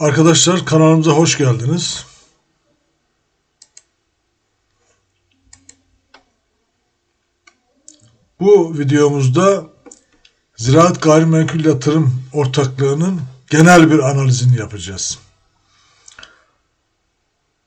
Arkadaşlar kanalımıza hoş geldiniz. Bu videomuzda Ziraat Gayrimenkul Yatırım Ortaklığı'nın genel bir analizini yapacağız.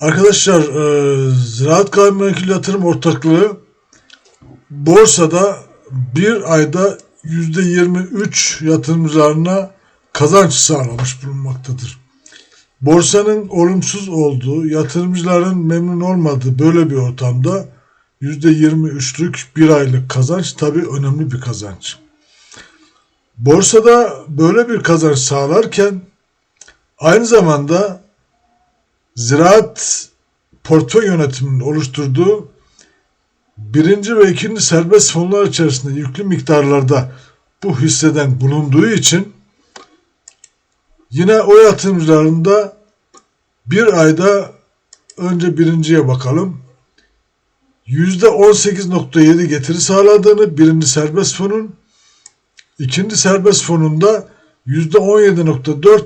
Arkadaşlar e, Ziraat Gayrimenkul Yatırım Ortaklığı borsada bir ayda %23 yatırımcılarına kazanç sağlamış bulunmaktadır. Borsanın olumsuz olduğu, yatırımcıların memnun olmadığı böyle bir ortamda %23'lük bir aylık kazanç tabii önemli bir kazanç. Borsada böyle bir kazanç sağlarken aynı zamanda ziraat portföy yönetiminin oluşturduğu birinci ve ikinci serbest fonlar içerisinde yüklü miktarlarda bu hisseden bulunduğu için yine o yatırımcılarında bir ayda önce birinciye bakalım. %18.7 getiri sağladığını birinci serbest fonun, ikinci serbest fonunda %17.4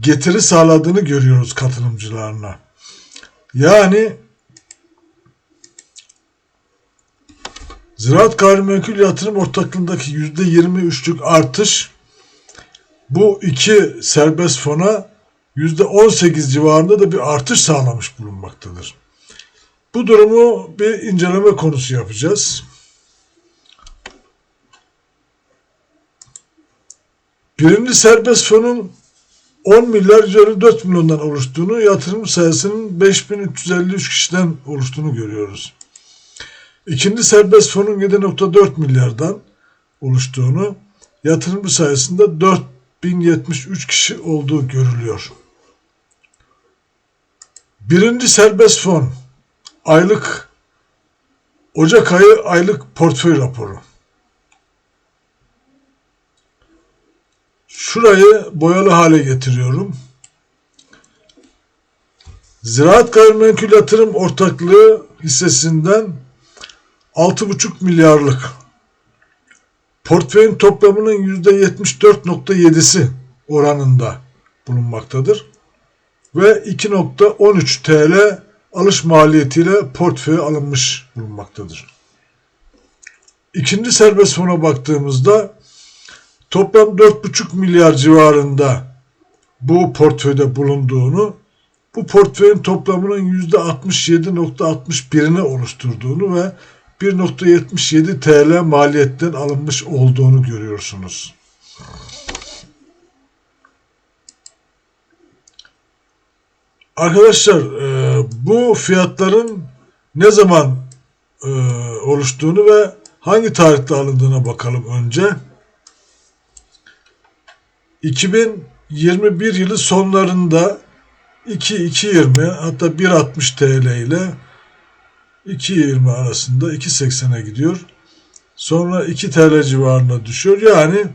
getiri sağladığını görüyoruz katılımcılarına. Yani Ziraat Gayrimenkul Yatırım Ortaklığındaki %23'lük artış bu iki serbest fona %18 civarında da bir artış sağlamış bulunmaktadır. Bu durumu bir inceleme konusu yapacağız. Birinci serbest fonun 10 milyar üzeri 4 milyondan oluştuğunu, yatırım sayısının 5353 kişiden oluştuğunu görüyoruz. İkinci serbest fonun 7.4 milyardan oluştuğunu, yatırımcı sayısında 4073 kişi olduğu görülüyor. Birinci serbest fon aylık Ocak ayı aylık portföy raporu. Şurayı boyalı hale getiriyorum. Ziraat Gayrimenkul Yatırım Ortaklığı hissesinden 6,5 milyarlık portföyün toplamının %74.7'si oranında bulunmaktadır. Ve 2.13 TL alış maliyetiyle portföye alınmış bulunmaktadır. İkinci serbest fona baktığımızda toplam 4,5 milyar civarında bu portföyde bulunduğunu, bu portföyün toplamının %67.61'ini oluşturduğunu ve 1.77 TL maliyetten alınmış olduğunu görüyorsunuz. Arkadaşlar e, bu fiyatların ne zaman e, oluştuğunu ve hangi tarihte alındığına bakalım önce. 2021 yılı sonlarında 2.220 hatta 1.60 TL ile 2.20 arasında 2.80'e gidiyor. Sonra 2 TL civarına düşüyor. Yani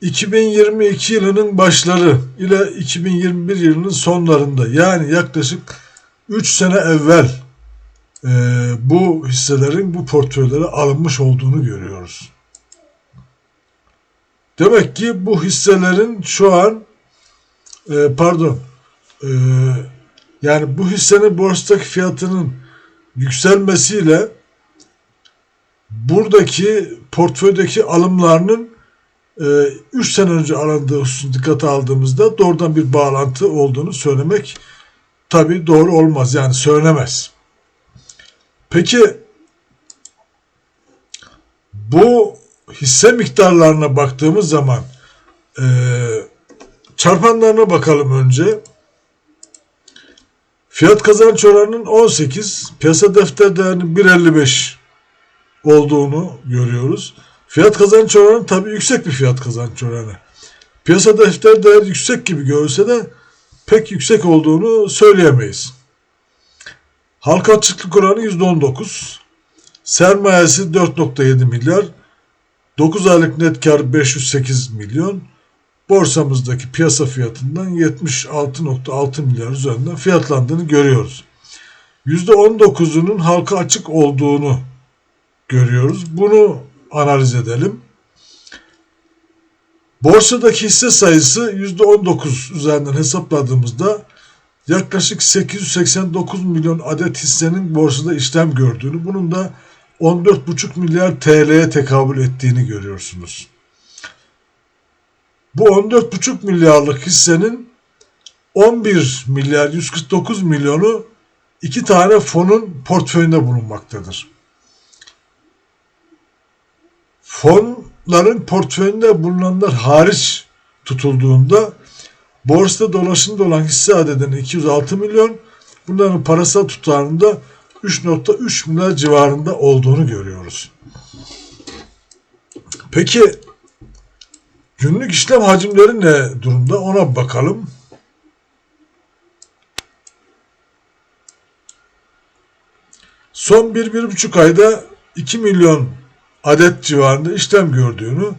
2022 yılının başları ile 2021 yılının sonlarında yani yaklaşık 3 sene evvel e, bu hisselerin bu portföylere alınmış olduğunu görüyoruz. Demek ki bu hisselerin şu an e, pardon e, yani bu hissenin borsadaki fiyatının yükselmesiyle buradaki portföydeki alımlarının 3 sene önce alındığı hususunu dikkate aldığımızda doğrudan bir bağlantı olduğunu söylemek tabi doğru olmaz. Yani söylemez. Peki bu hisse miktarlarına baktığımız zaman e, çarpanlarına bakalım önce. Fiyat kazanç oranının 18, piyasa defter değerinin 1.55 olduğunu görüyoruz. Fiyat kazanç oranı tabii yüksek bir fiyat kazanç oranı. Piyasa defter değer yüksek gibi görülse de pek yüksek olduğunu söyleyemeyiz. Halka açıklık oranı %19. Sermayesi 4.7 milyar. 9 aylık net kar 508 milyon. Borsamızdaki piyasa fiyatından 76.6 milyar üzerinden fiyatlandığını görüyoruz. %19'unun halka açık olduğunu görüyoruz. Bunu analiz edelim. Borsadaki hisse sayısı %19 üzerinden hesapladığımızda yaklaşık 889 milyon adet hissenin borsada işlem gördüğünü, bunun da 14,5 milyar TL'ye tekabül ettiğini görüyorsunuz. Bu 14,5 milyarlık hissenin 11 milyar 149 milyonu iki tane fonun portföyünde bulunmaktadır. Fonların portföyünde bulunanlar hariç tutulduğunda borsada dolaşımda olan hisse adedinin 206 milyon, bunların parasal tutarında 3.3 milyar civarında olduğunu görüyoruz. Peki günlük işlem hacimleri ne durumda ona bakalım. Son 1-1,5 ayda 2 milyon adet civarında işlem gördüğünü,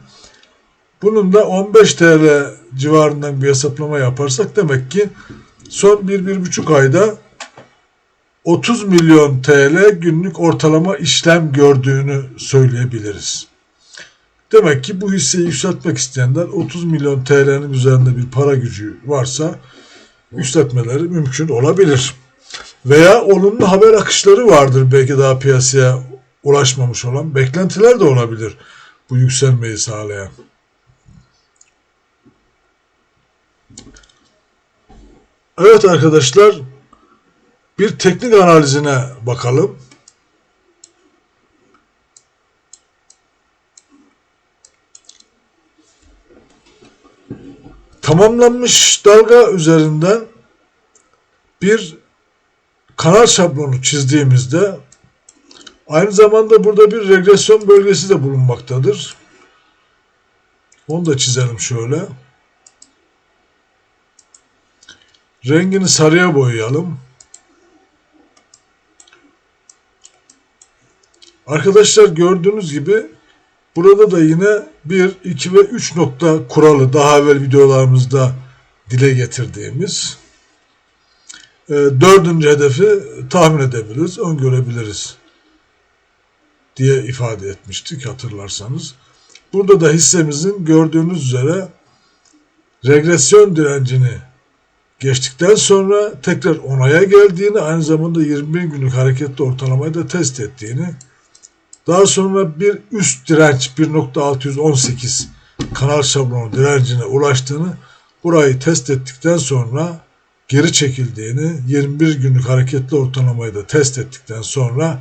bunun da 15 TL civarından bir hesaplama yaparsak demek ki son 1-1,5 ayda 30 milyon TL günlük ortalama işlem gördüğünü söyleyebiliriz. Demek ki bu hisseyi yükseltmek isteyenler 30 milyon TL'nin üzerinde bir para gücü varsa yükseltmeleri mümkün olabilir. Veya olumlu haber akışları vardır belki daha piyasaya ulaşmamış olan. Beklentiler de olabilir bu yükselmeyi sağlayan. Evet arkadaşlar bir teknik analizine bakalım. Tamamlanmış dalga üzerinden bir kanal şablonu çizdiğimizde aynı zamanda burada bir regresyon bölgesi de bulunmaktadır. Onu da çizelim şöyle. Rengini sarıya boyayalım. Arkadaşlar gördüğünüz gibi burada da yine 1, 2 ve 3 nokta kuralı daha evvel videolarımızda dile getirdiğimiz e, dördüncü hedefi tahmin edebiliriz, öngörebiliriz diye ifade etmiştik hatırlarsanız. Burada da hissemizin gördüğünüz üzere regresyon direncini geçtikten sonra tekrar onaya geldiğini aynı zamanda 21 günlük hareketli ortalamayı da test ettiğini daha sonra bir üst direnç 1.618 kanal şablonu direncine ulaştığını burayı test ettikten sonra geri çekildiğini 21 günlük hareketli ortalamayı da test ettikten sonra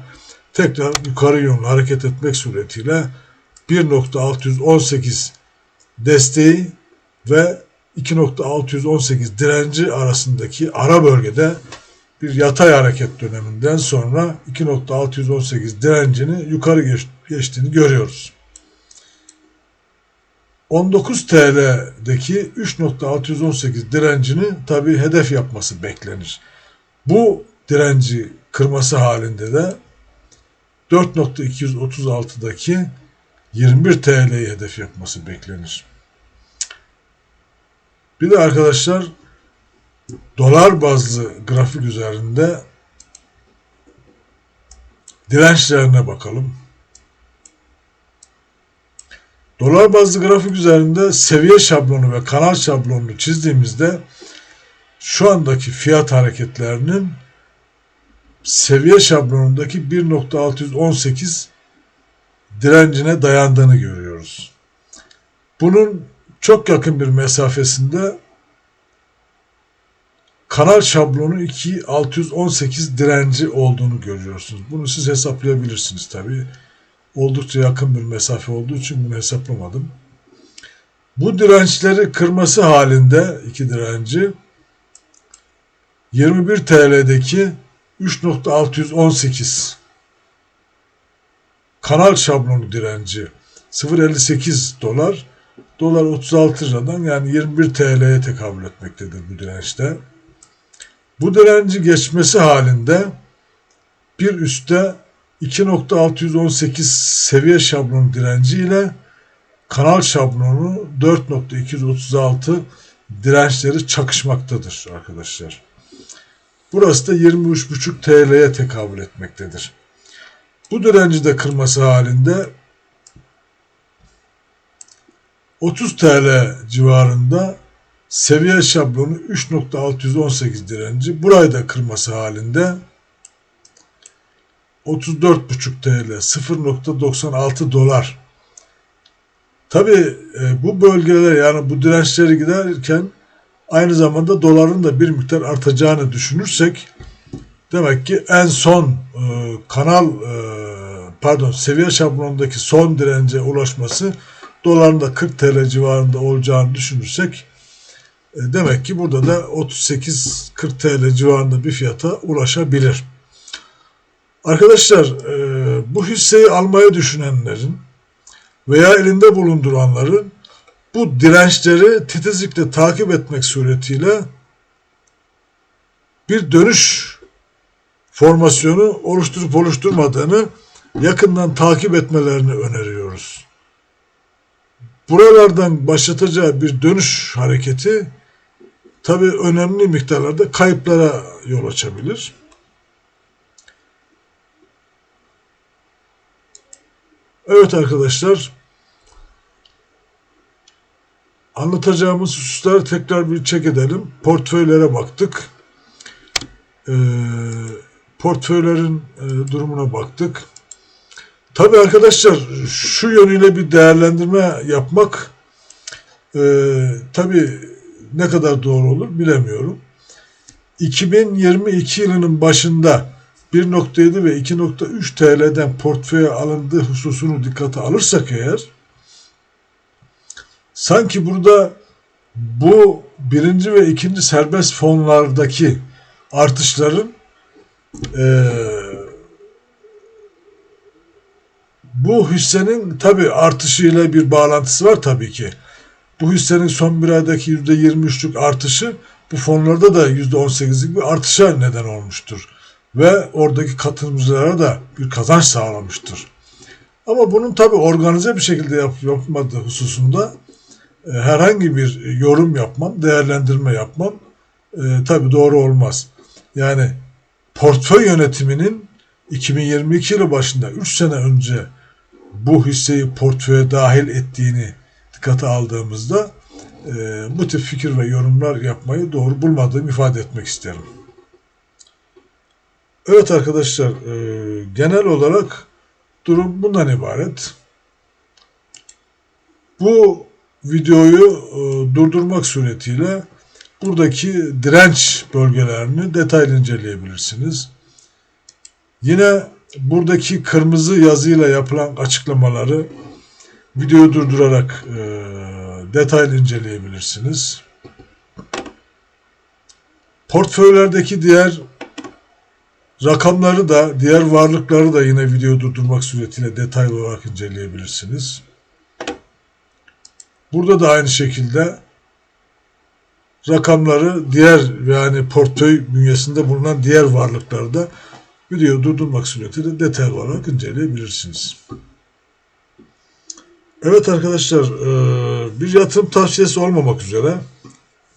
tekrar yukarı yönlü hareket etmek suretiyle 1.618 desteği ve 2.618 direnci arasındaki ara bölgede bir yatay hareket döneminden sonra 2.618 direncini yukarı geç, geçtiğini görüyoruz. 19 TL'deki 3.618 direncini tabi hedef yapması beklenir. Bu direnci kırması halinde de 4.236'daki 21 TL'yi hedef yapması beklenir. Bir de arkadaşlar dolar bazlı grafik üzerinde dirençlerine bakalım. Dolar bazlı grafik üzerinde seviye şablonu ve kanal şablonunu çizdiğimizde şu andaki fiyat hareketlerinin seviye şablonundaki 1.618 direncine dayandığını görüyoruz. Bunun çok yakın bir mesafesinde kanal şablonu 2618 direnci olduğunu görüyorsunuz. Bunu siz hesaplayabilirsiniz tabi. Oldukça yakın bir mesafe olduğu için bunu hesaplamadım. Bu dirençleri kırması halinde iki direnci 21 TL'deki 3.618 kanal şablonu direnci 0.58 dolar dolar 36 liradan yani 21 TL'ye tekabül etmektedir bu dirençte. Bu direnci geçmesi halinde bir üstte 2.618 seviye şablon direnci ile kanal şablonu 4.236 dirençleri çakışmaktadır arkadaşlar. Burası da 23.5 TL'ye tekabül etmektedir. Bu direnci de kırması halinde 30 TL civarında seviye şablonu 3.618 direnci. Burayı da kırması halinde 34.5 TL 0.96 dolar. Tabi bu bölgelere yani bu dirençleri giderken aynı zamanda doların da bir miktar artacağını düşünürsek demek ki en son e, kanal e, pardon seviye şablonundaki son dirence ulaşması doların da 40 TL civarında olacağını düşünürsek e, demek ki burada da 38-40 TL civarında bir fiyata ulaşabilir. Arkadaşlar e, bu hisseyi almayı düşünenlerin veya elinde bulunduranların bu dirençleri titizlikle takip etmek suretiyle bir dönüş formasyonu oluşturup oluşturmadığını yakından takip etmelerini öneriyoruz. Buralardan başlatacağı bir dönüş hareketi tabi önemli miktarlarda kayıplara yol açabilir. Evet arkadaşlar anlatacağımız hususları tekrar bir çek edelim. Portföylere baktık. Ee, portföylerin e, durumuna baktık. Tabii arkadaşlar şu yönüyle bir değerlendirme yapmak e, tabii ne kadar doğru olur bilemiyorum. 2022 yılının başında 1.7 ve 2.3 TL'den portföye alındığı hususunu dikkate alırsak eğer sanki burada bu birinci ve ikinci serbest fonlardaki artışların e, bu hissenin tabi artışıyla bir bağlantısı var tabii ki. Bu hissenin son bir aydaki %23'lük artışı bu fonlarda da %18'lik bir artışa neden olmuştur. Ve oradaki katılımcılara da bir kazanç sağlamıştır. Ama bunun tabi organize bir şekilde yap, yapmadığı hususunda e, herhangi bir yorum yapmam, değerlendirme yapmam e, tabi doğru olmaz. Yani portföy yönetiminin 2022 yılı başında 3 sene önce bu hisseyi portföye dahil ettiğini dikkate aldığımızda e, bu tip fikir ve yorumlar yapmayı doğru bulmadığımı ifade etmek isterim. Evet arkadaşlar e, genel olarak durum bundan ibaret. Bu videoyu e, durdurmak suretiyle buradaki direnç bölgelerini detaylı inceleyebilirsiniz. Yine buradaki kırmızı yazıyla yapılan açıklamaları videoyu durdurarak e, detaylı inceleyebilirsiniz. Portföylerdeki diğer rakamları da, diğer varlıkları da yine videoyu durdurmak suretiyle detaylı olarak inceleyebilirsiniz. Burada da aynı şekilde rakamları diğer yani portföy bünyesinde bulunan diğer varlıkları da videoyu durdurmak suretiyle detaylı olarak inceleyebilirsiniz. Evet arkadaşlar e, bir yatırım tavsiyesi olmamak üzere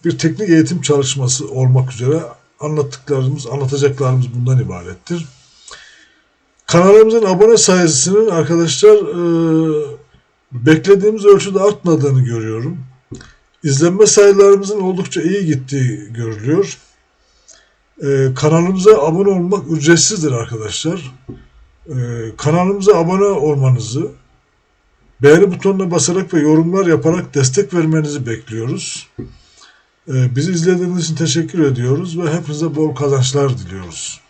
bir teknik eğitim çalışması olmak üzere anlattıklarımız, anlatacaklarımız bundan ibarettir. Kanalımızın abone sayısının arkadaşlar e, beklediğimiz ölçüde artmadığını görüyorum. İzlenme sayılarımızın oldukça iyi gittiği görülüyor. Ee, kanalımıza abone olmak ücretsizdir arkadaşlar. Kanalımıza abone olmanızı, beğeni butonuna basarak ve yorumlar yaparak destek vermenizi bekliyoruz. Ee, bizi izlediğiniz için teşekkür ediyoruz ve hepinize bol kazançlar diliyoruz.